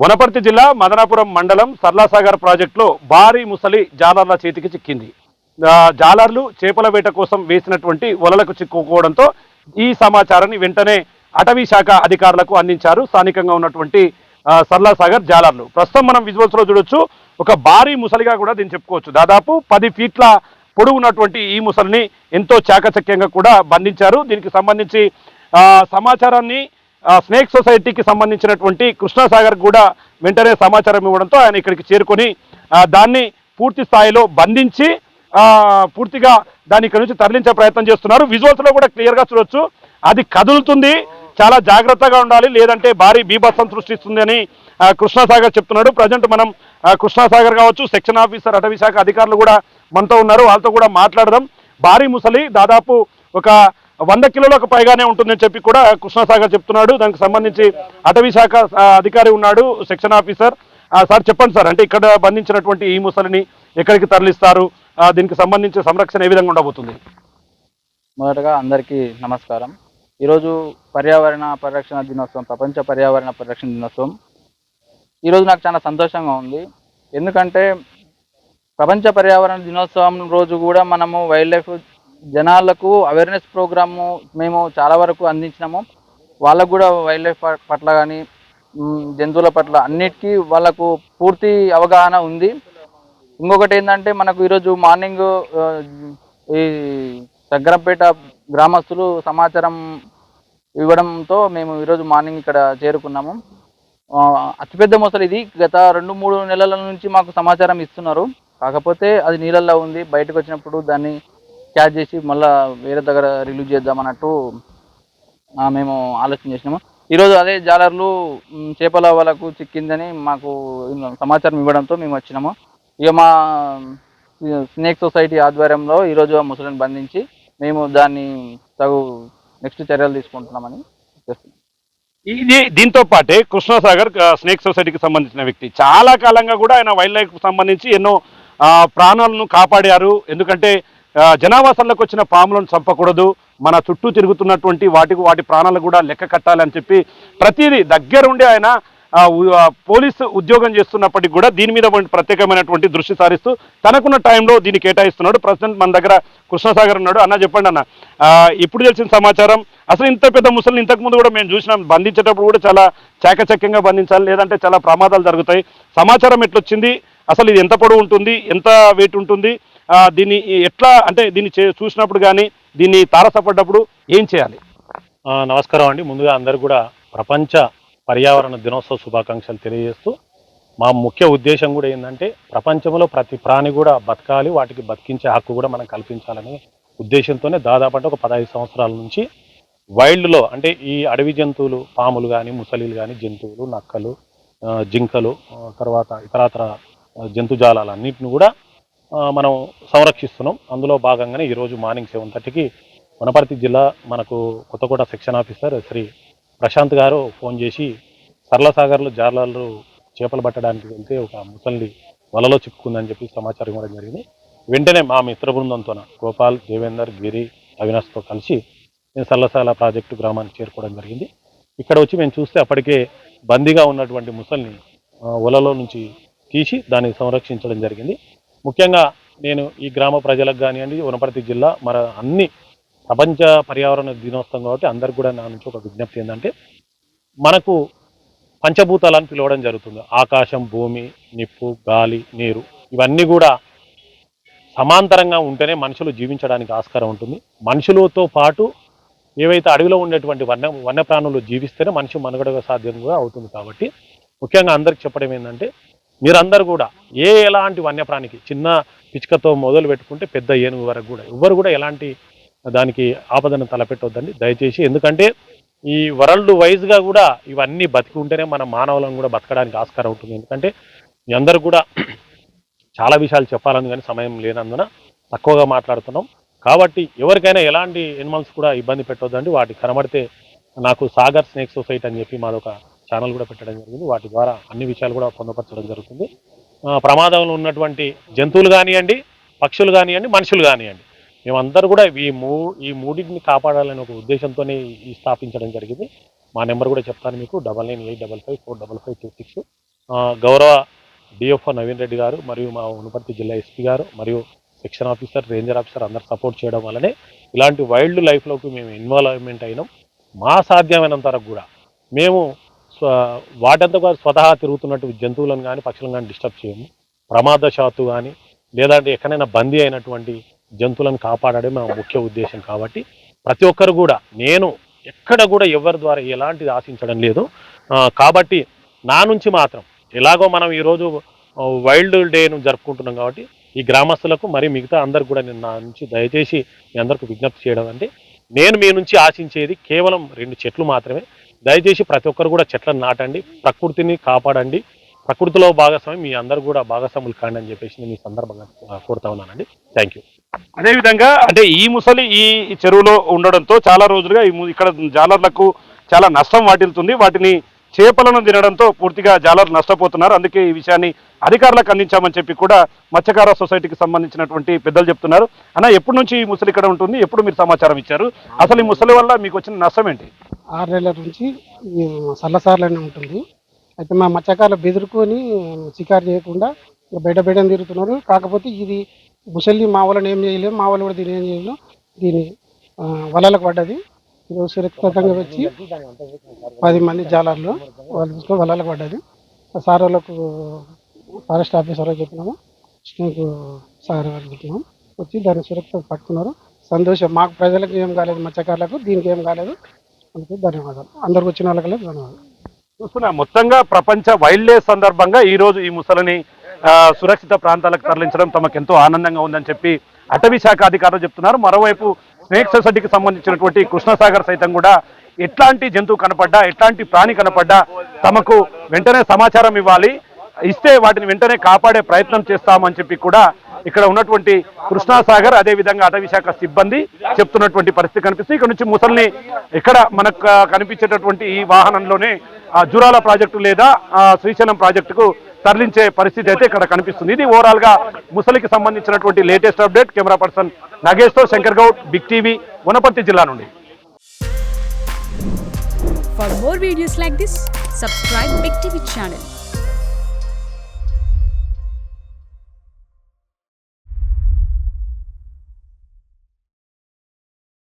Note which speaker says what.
Speaker 1: వనపర్తి జిల్లా మదనాపురం మండలం సర్లాసాగర్ ప్రాజెక్టులో భారీ ముసలి జాలర్ల చేతికి చిక్కింది. జాలర్లు చేపల వేట కోసం వేసినటువంటి వలలకు చిక్కుకోవడంతో ఈ సమాచారాన్ని వెంటనే అటవీ శాఖ అధికారులకు అందించారు. స్థానికంగా ఉన్నటువంటి సర్లాసాగర్ జాలర్లు. ప్రస్తుతం మనం విజువల్స్లో చూడొచ్చు. ఒక భారీ ముసలిగా కూడా దీన్ని చెప్పుకోవచ్చు. దాదాపు పది ఫీట్ల పొడవు ఉన్నటువంటి ఈ ముసలిని ఎంతో చాకచక్యంగా కూడా బంధించారు. దీనికి సంబంధించి సమాచారాన్ని స్నేక్ సొసైటీకి సంబంధించినటువంటి కృష్ణాసాగర్ కూడా వెంటనే సమాచారం ఇవ్వడంతో ఆయన ఇక్కడికి చేరుకొని దాన్ని పూర్తి స్థాయిలో బంధించి పూర్తిగా దాన్ని ఇక్కడ నుంచి తరలించే ప్రయత్నం చేస్తున్నారు. విజువల్స్లో కూడా క్లియర్గా చూడొచ్చు. అది కదులుతుంది. చాలా జాగ్రత్తగా ఉండాలి. లేదంటే భారీ బీభత్సం సృష్టిస్తుంది అని కృష్ణాసాగర్ చెప్తున్నాడు. ప్రజెంట్ మనం కృష్ణాసాగర్ కావచ్చు సెక్షన్ ఆఫీసర్ అటవీ శాఖ అధికారులు కూడా మనతో ఉన్నారు. వాళ్ళతో కూడా మాట్లాడదాం. భారీ ముసలి దాదాపు ఒక వంద కిలోలకు పైగానే ఉంటుందని చెప్పి కూడా కృష్ణాసాగర్ చెప్తున్నాడు. దానికి సంబంధించి అటవీ శాఖ అధికారి ఉన్నాడు సెక్షన్ ఆఫీసర్. ఆ, సార్ చెప్పండి సార్ అంటే ఇక్కడ బంధించినటువంటి ఈ ముసలిని ఎక్కడికి తరలిస్తారు? దీనికి సంబంధించి సంరక్షణ ఏ విధంగా ఉండబోతుంది?
Speaker 2: మొదటగా అందరికీ నమస్కారం. ఈరోజు పర్యావరణ పరిరక్షణ దినోత్సవం ప్రపంచ పర్యావరణ పరిరక్షణ దినోత్సవం. ఈరోజు నాకు చాలా సంతోషంగా ఉంది. ఎందుకంటే ప్రపంచ పర్యావరణ దినోత్సవం రోజు కూడా మనము వైల్డ్ లైఫ్ జనాలకు అవేర్నెస్ ప్రోగ్రాము మేము చాలా వరకు అందించినాము. వాళ్ళకు కూడా వైల్డ్ లైఫ్ పట్ల కానీ జంతువుల పట్ల అన్నిటికీ వాళ్ళకు పూర్తి అవగాహన ఉంది. ఇంకొకటి ఏంటంటే మనకు ఈరోజు మార్నింగ్ ఈ దగ్గరపేట గ్రామస్తులు సమాచారం ఇవ్వడంతో మేము ఈరోజు మార్నింగ్ ఇక్కడ చేరుకున్నాము. అతిపెద్ద మొసలు ఇది. గత రెండు మూడు నెలల నుంచి మాకు సమాచారం ఇస్తున్నారు. కాకపోతే అది నీళ్ళల్లో ఉంది. బయటకు వచ్చినప్పుడు దాన్ని క్యాచ్ చేసి మళ్ళీ వేరే దగ్గర రిలీజ్ చేద్దామన్నట్టు మేము ఆలోచన చేసినాము. ఈరోజు అదే జాలర్లు చేపల వాళ్ళకు చిక్కిందని మాకు సమాచారం ఇవ్వడంతో మేము వచ్చినాము. ఇక మా స్నేక్ సొసైటీ ఆధ్వర్యంలో ఈరోజు ఆ ముసలిని బంధించి మేము దాన్ని తగు నెక్స్ట్ చర్యలు తీసుకుంటున్నామని చేస్తున్నాం
Speaker 1: ఇది దీంతో పాటే కృష్ణాసాగర్ స్నేక్ సొసైటీకి సంబంధించిన వ్యక్తి. చాలా కాలంగా కూడా ఆయన వైల్డ్ లైఫ్ సంబంధించి ఎన్నో ప్రాణాలను కాపాడారు. ఎందుకంటే ఆ, వచ్చిన పాములను చంపకూడదు. మన చుట్టూ తిరుగుతున్నటువంటి వాటికి వాటి ప్రాణాలు కూడా లెక్క కట్టాలని చెప్పి ప్రతిదీ దగ్గరుండి ఆయన పోలీసు ఉద్యోగం చేస్తున్నప్పటికీ కూడా దీని మీద ప్రత్యేకమైనటువంటి దృష్టి సారిస్తూ తనకున్న టైంలో దీన్ని కేటాయిస్తున్నాడు. ప్రస్తుతం మన దగ్గర కృష్ణసాగర్ ఉన్నాడు. అన్న చెప్పండి అన్న. ఇప్పుడు తెలిసిన సమాచారం అసలు ఇంత పెద్ద ముసలిని ఇంతకు ముందు కూడా మేము చూసినాం. బంధించేటప్పుడు కూడా చాలా చాకచక్యంగా బంధించాలి లేదంటే చాలా ప్రమాదాలు జరుగుతాయి. సమాచారం ఎట్లొచ్చింది? అసలు ఇది ఎంత పొడవు ఉంటుంది? ఎంత వెయిట్ ఉంటుంది? దీన్ని ఎట్లా అంటే దీన్ని చే- చూసినప్పుడు కానీ దీన్ని తారసపడ్డప్పుడు ఏం చేయాలి?
Speaker 3: నమస్కారం అండి. ముందుగా అందరు కూడా ప్రపంచ పర్యావరణ దినోత్సవ శుభాకాంక్షలు తెలియజేస్తూ మా ముఖ్య ఉద్దేశం కూడా ఏంటంటే ప్రపంచంలో ప్రతి ప్రాణి కూడా బతకాలి వాటికి బతికించే హక్కు కూడా మనం కల్పించాలనే ఉద్దేశంతోనే దాదాపు అంటే ఒక పదహైదు సంవత్సరాల నుంచి వైల్డ్లో అంటే ఈ అడవి జంతువులు పాములు కానీ ముసలిలు కానీ జంతువులు నక్కలు జింకలు తర్వాత ఇతరాతర జంతుజాలాలన్నింటిని జంతుజాలాలు కూడా మనం సంరక్షిస్తున్నాం. అందులో భాగంగానే ఈరోజు మార్నింగ్ సెవెన్ థర్టీకి వనపర్తి జిల్లా మనకు Kothakota section officer Shri Prashanth garu phone చేసి సరళసాగర్లు జార్లాలు చేపలు పట్టడానికి వెళ్తే ఒక ముసలి వలలో చిక్కుకుందని చెప్పి సమాచారం ఇవ్వడం జరిగింది. వెంటనే మా మిత్ర బృందంతో గోపాల్ దేవేందర్ గిరి అవినాష్తో కలిసి నేను సల్లసాల ప్రాజెక్టు గ్రామానికి చేరుకోవడం జరిగింది. ఇక్కడ వచ్చి మేము చూస్తే అప్పటికే బందీగా ఉన్నటువంటి ముసల్ని వలలో నుంచి తీసి దాన్ని సంరక్షించడం జరిగింది. ముఖ్యంగా నేను ఈ గ్రామ ప్రజలకు కానివ్వండి వనపర్తి జిల్లా మన అన్ని ప్రపంచ పర్యావరణ దినోత్సవం కాబట్టి అందరికి కూడా నా నుంచి ఒక విజ్ఞప్తి ఏంటంటే మనకు పంచభూతాలను పిలవడం జరుగుతుంది. ఆకాశం భూమి నిప్పు గాలి నీరు ఇవన్నీ కూడా సమాంతరంగా ఉంటేనే మనుషులు జీవించడానికి ఆస్కారం ఉంటుంది. మనుషులతో పాటు ఏవైతే అడవిలో ఉండేటువంటి వన్య వన్యప్రాణులు జీవిస్తేనే మనిషి మనుగడ సాధ్యం కూడా అవుతుంది కాబట్టి ముఖ్యంగా అందరికి చెప్పడం ఏంటంటే మీరందరూ కూడా ఏ ఎలాంటి వన్యప్రాణికి చిన్న పిచ్చుకతో మొదలు పెట్టుకుంటే పెద్ద ఏనుగు వరకు కూడా ఎవ్వరు కూడా ఎలాంటి దానికి ఆపదను తలపెట్టొద్దండి. దయచేసి ఎందుకంటే ఈ వరల్డ్ వైజ్గా కూడా ఇవన్నీ బతికి ఉంటేనే మన మానవులను కూడా బతకడానికి ఆస్కారం ఉంటుంది. ఎందుకంటే మీ అందరూ కూడా చాలా విషయాలు చెప్పాలని కానీ సమయం లేనందున తక్కువగా మాట్లాడుతున్నాం. కాబట్టి ఎవరికైనా ఎలాంటి ఎనిమల్స్ కూడా ఇబ్బంది పెట్టొద్దండి. వాటి కనబడితే నాకు సాగర్ స్నేక్ సొసైటీ అని చెప్పి మాదొక ఛానల్ కూడా పెట్టడం జరిగింది. వాటి ద్వారా అన్ని విషయాలు కూడా పొందపరచడం జరుగుతుంది. ప్రమాదంలో ఉన్నటువంటి జంతువులు కానివ్వండి పక్షులు కానివ్వండి మనుషులు కానివ్వండి మేమందరూ కూడా ఈ మూ ఈ మూడింటిని కాపాడాలనే ఒక ఉద్దేశంతోనే ఈ స్థాపించడం జరిగింది. మా నెంబర్ కూడా చెప్తాను మీకు double nine eight double five four double five two six. గౌరవ డిఎఫ్ఓ నవీన్ రెడ్డి గారు మరియు మా ఉనపర్తి జిల్లా ఎస్పీ గారు మరియు సెక్షన్ ఆఫీసర్ రేంజర్ ఆఫీసర్ అందరు సపోర్ట్ చేయడం వల్లనే ఇలాంటి వైల్డ్ లైఫ్లోకి మేము ఇన్వాల్వ్మెంట్ అయినాం. మా సాధ్యమైనంత వరకు కూడా మేము వాటంతా కూడా స్వతహా తిరుగుతున్నట్టు జంతువులను కానీ పక్షులను కానీ డిస్టర్బ్ చేయము. ప్రమాదశాత్తు కానీ లేదంటే ఎక్కడైనా బందీ అయినటువంటి జంతువులను కాపాడడం మా ముఖ్య ఉద్దేశం కాబట్టి ప్రతి ఒక్కరు కూడా నేను ఎక్కడ కూడా ఎవరి ద్వారా ఎలాంటిది ఆశించడం లేదు. కాబట్టి నా నుంచి మాత్రం ఎలాగో మనం ఈరోజు వైల్డ్ డేను జరుపుకుంటున్నాం కాబట్టి ఈ గ్రామస్తులకు మరి మిగతా అందరు కూడా నేను నా నుంచి దయచేసి మీ అందరికి విజ్ఞప్తి చేయడం అంటే నేను మీ నుంచి ఆశించేది కేవలం రెండు చెట్లు మాత్రమే. దయచేసి ప్రతి ఒక్కరు కూడా చెట్లను నాటండి ప్రకృతిని కాపాడండి. ప్రకృతిలో భాగస్వామి మీ అందరు కూడా భాగస్వాములు కాండి అని చెప్పేసి నేను ఈ సందర్భంగా కోరుతా ఉన్నానండి. థ్యాంక్ యూ
Speaker 1: అదేవిధంగా అంటే ఈ ముసలి ఈ చెరువులో ఉండడంతో చాలా రోజులుగా ఈ ఇక్కడ జాలర్లకు చాలా నష్టం వాటిల్తుంది వాటిని చేపలను తినడంతో పూర్తిగా జాలర్లు నష్టపోతున్నారు. అందుకే ఈ విషయాన్ని అధికారులకు అందించామని చెప్పి కూడా మత్స్యకార సొసైటీకి సంబంధించినటువంటి పెద్దలు చెప్తున్నారు. అన్న ఎప్పటి నుంచి ఈ ముసలి ఇక్కడ ఉంటుంది? ఎప్పుడు మీరు సమాచారం ఇచ్చారు? అసలు ఈ ముసలి వల్ల మీకు వచ్చిన నష్టం ఏంటి?
Speaker 4: ఆరు నెలల నుంచి సల్లసార్లనే ఉంటుంది. అయితే మా మత్స్యకారులు బెదురుకొని షికారు చేయకుండా బయట బయట తిరుగుతున్నారు. కాకపోతే ఇది ముసలి మా వాళ్ళని ఏం చేయలేము మా వాళ్ళు కూడా దీన్ని ఏం చేయలేము. దీని వలలకు పడ్డది. ఈరోజు సురక్షితంగా వచ్చి పది మంది జాలర్లు వాళ్ళు వలలకు పడ్డది. సార్ వాళ్ళకు ఫారెస్ట్ ఆఫీసర్ చెప్పినాము. స్నేక్ సార్ వాళ్ళకి చెప్పినాము. వచ్చి దాన్ని సురక్షితంగా పట్టుకున్నారు. సంతోషం. మాకు ప్రజలకు ఏం కాలేదు మత్స్యకారులకు దీనికి ఏం కాలేదు. అందుకే ధన్యవాదాలు. అందరికి వచ్చిన వాళ్ళకి ధన్యవాదాలు.
Speaker 1: చూస్తున్నా మొత్తంగా ప్రపంచ వైల్డ్ డే సందర్భంగా ఈ రోజు ఈ ముసలిని ఆ, సురక్షిత ప్రాంతాలకు తరలించడం తమకు ఎంతో ఆనందంగా ఉందని చెప్పి అటవీ శాఖ అధికారులు చెప్తున్నారు. మరోవైపు స్నేక్ సొసైటీకి సంబంధించినటువంటి కృష్ణసాగర్ సైతం కూడా ఎట్లాంటి జంతువు కనపడ్డా ఎట్లాంటి ప్రాణి కనపడ్డా తమకు వెంటనే సమాచారం ఇవ్వాలి. ఇస్తే వాటిని వెంటనే కాపాడే ప్రయత్నం చేస్తామని చెప్పి కూడా ఇక్కడ ఉన్నటువంటి కృష్ణాసాగర్ అదే విధంగా సిబ్బంది చెప్తున్నటువంటి పరిస్థితి కనిపిస్తుంది. ఇక్కడ నుంచి ముసల్ని ఇక్కడ మనకు కనిపించేటటువంటి ఈ వాహనంలోనే జురాల ప్రాజెక్టు లేదా శ్రీశైలం ప్రాజెక్టుకు తరలించే పరిస్థితి అయితే ఇక్కడ కనిపిస్తుంది. ఇది ఓవరాల్గా ముసలికి సంబంధించినటువంటి లేటెస్ట్ అప్డేట్. కెమెరా పర్సన్ నగేష్తో శంకర్ గౌడ్ బిగ్ టీవీ వనపర్తి జిల్లా నుండి.
Speaker 5: For more videos like this subscribe big TV channel